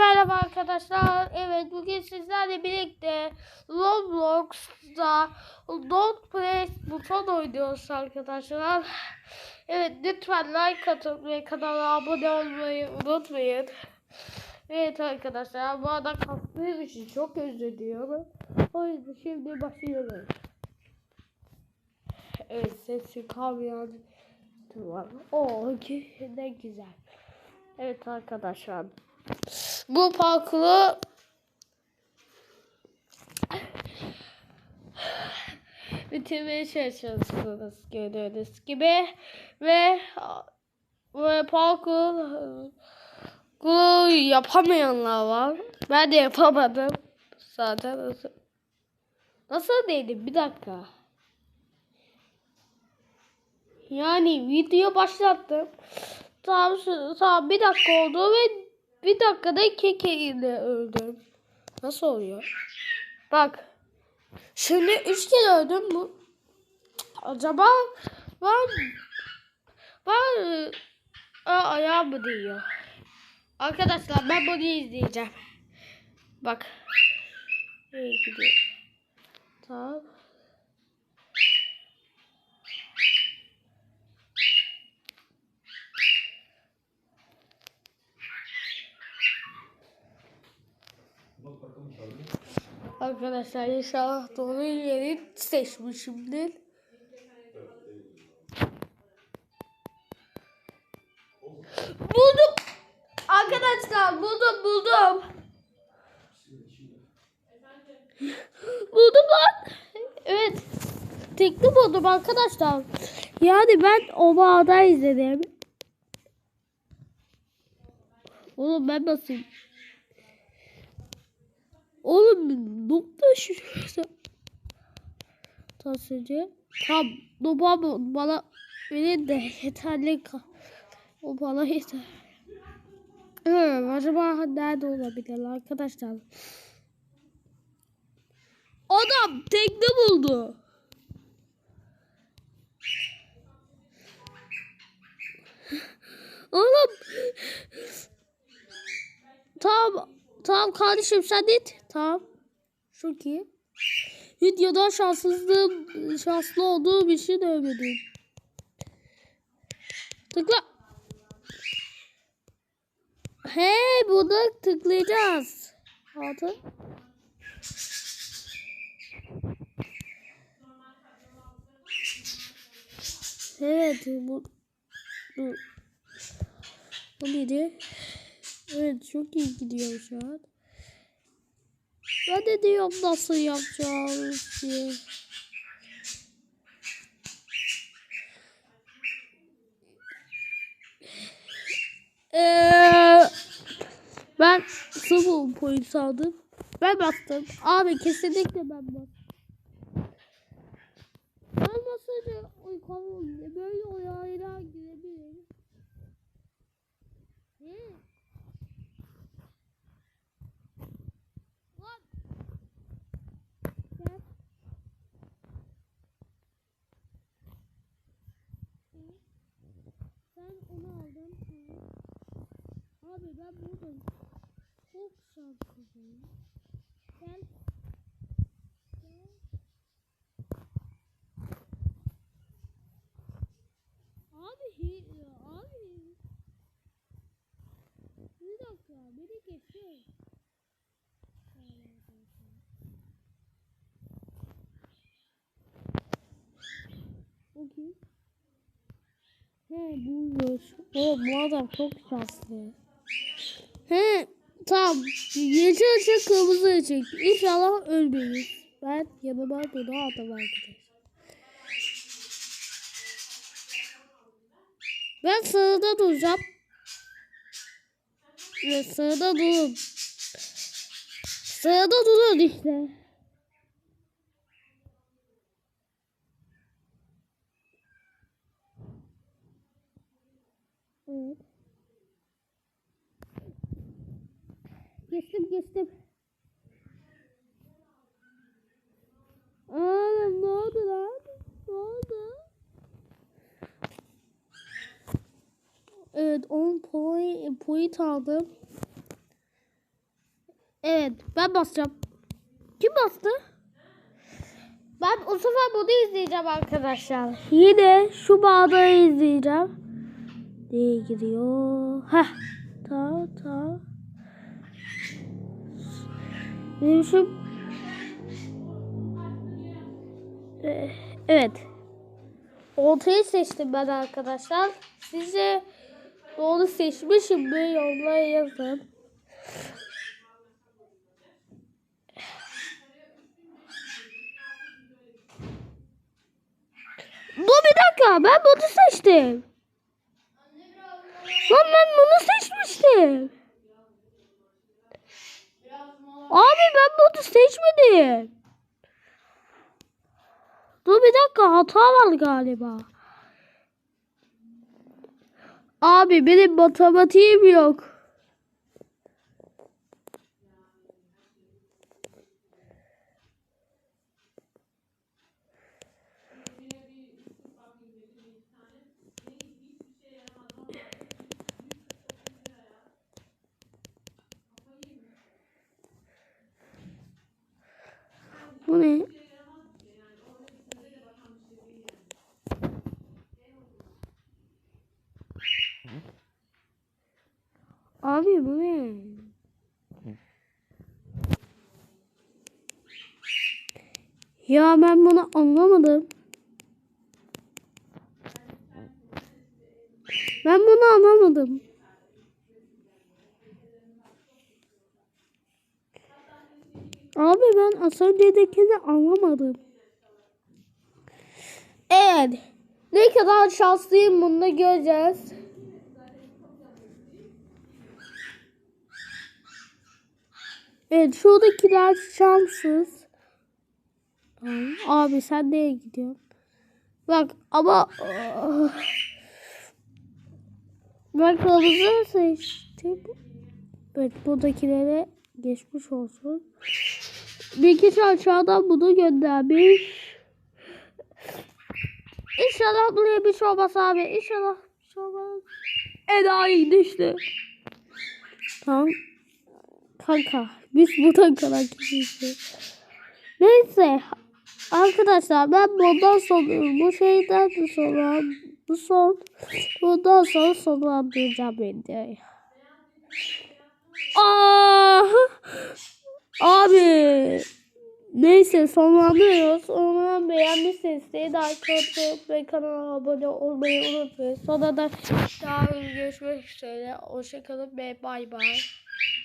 merhaba arkadaşlar. Evet bugün sizlerle birlikte Roblox'ta Don't Press buton oynuyoruz arkadaşlar. Evet lütfen like atın ve kanala abone olmayı unutmayın. Evet arkadaşlar bu arada kalktığım için çok özür diliyorum. O yüzden şimdi başlıyoruz. Evet sesi kamyon var. Ki ne güzel. Evet arkadaşlar. Bu parkuru bitirmeye çalışıyorsunuz gördüğünüz gibi ve ve parkur yapamayanlar var. Ben de yapamadım. Zaten nasıl, nasıl değildi? Bir dakika. Yani video başlattım. Tam, tam bir dakika oldu ve bir dakikada keke ile öldüm. Nasıl oluyor? Bak. Şimdi üç kere öldüm bu. Acaba var var Aa, ayağım mı değiyor? Arkadaşlar ben bunu izleyeceğim. Bak. İyi gidiyor. Tamam. Arkadaşlar inşallah doğru yeri seçmişimdir. Buldum. Arkadaşlar buldum buldum. buldum lan. Evet. Tekli buldum arkadaşlar. Yani ben o bağda izledim. Oğlum ben nasıl? Oğlum nokta şurası. Tasıcı. Tam babam bana verin de yeterli kal. O bana yeter. Evet, acaba nerede olabilir arkadaşlar? Adam tekne buldu. Oğlum. Tamam. Tamam kardeşim sen git. Tamam. Çok. Videoda şanssızlığım, şanslı olduğum için övmedim. Tıkla. He bunu tıklayacağız. Altı. Evet bu bu bu neydi? Evet çok iyi gidiyor şu an. Ben de diyorum nasıl yapacağız diye. Ee, ben sıfır point aldım. Ben bastım. Abi kesinlikle ben bastım. Olmasaydı oy kavun böyle oyuna girebilirim. Ne? Lan. Gel. Hı. Sen onu aldın. Tamam. Ben buradayım. Çok. Gel. Gel. Abi abi. Bir dakika beni geçiyor. Okey. He bulmuş. O bu adam çok şanslı. He tamam. Yeşil ışık kırmızı ışık. İnşallah ölmeyiz. Ben yanıma bunu aldım arkadaşlar. Ben sağda duracağım. Ve sağda durun. Sağda durun işte. Evet. Geçtim geçtim. Aa, ne oldu lan? Ne oldu? Evet 10 point, point aldım. Evet ben basacağım. Kim bastı? Ben o sefer bunu izleyeceğim arkadaşlar. Yine şu bağda izleyeceğim. Neye giriyor? Heh. Ta ta. Benim. Ee, Evet. Oltayı seçtim ben arkadaşlar. Size doğru seçmişim mi? Yorumlara yazın. Bu bir dakika ben bunu seçtim. Lan ben bunu seçmiştim. Abi ben bunu seçmedim. Dur bir dakika hata var galiba. Abi benim matematiğim yok. Bu ne? Abi bu ne? Ya ben bunu anlamadım. Ben bunu anlamadım. Abi ben az öncedekini anlamadım. Evet. Ne kadar şanslıyım bunu da göreceğiz. Evet şuradakiler şanssız. Abi sen nereye gidiyorsun? Bak ama ah. ben kırmızı seçtim. Evet buradakilere geçmiş olsun. Bir kişi aşağıdan bunu göndermiş. İnşallah buraya bir şey olmaz abi. İnşallah bir şey olmaz. Enayi düştü. Tamam. Kanka biz buradan kalan kişiyiz. Neyse. Arkadaşlar ben bundan sonra bu şeyden sonra bu son bundan sonra sonlandıracağım videoyu. Aa! Abi. Neyse sonlandırıyoruz. Beğenmişsiniz. Diye daha çok ve kanala abone olmayı unutmayın. Sonra da daha görüşmek üzere. Hoşçakalın ve bay bay.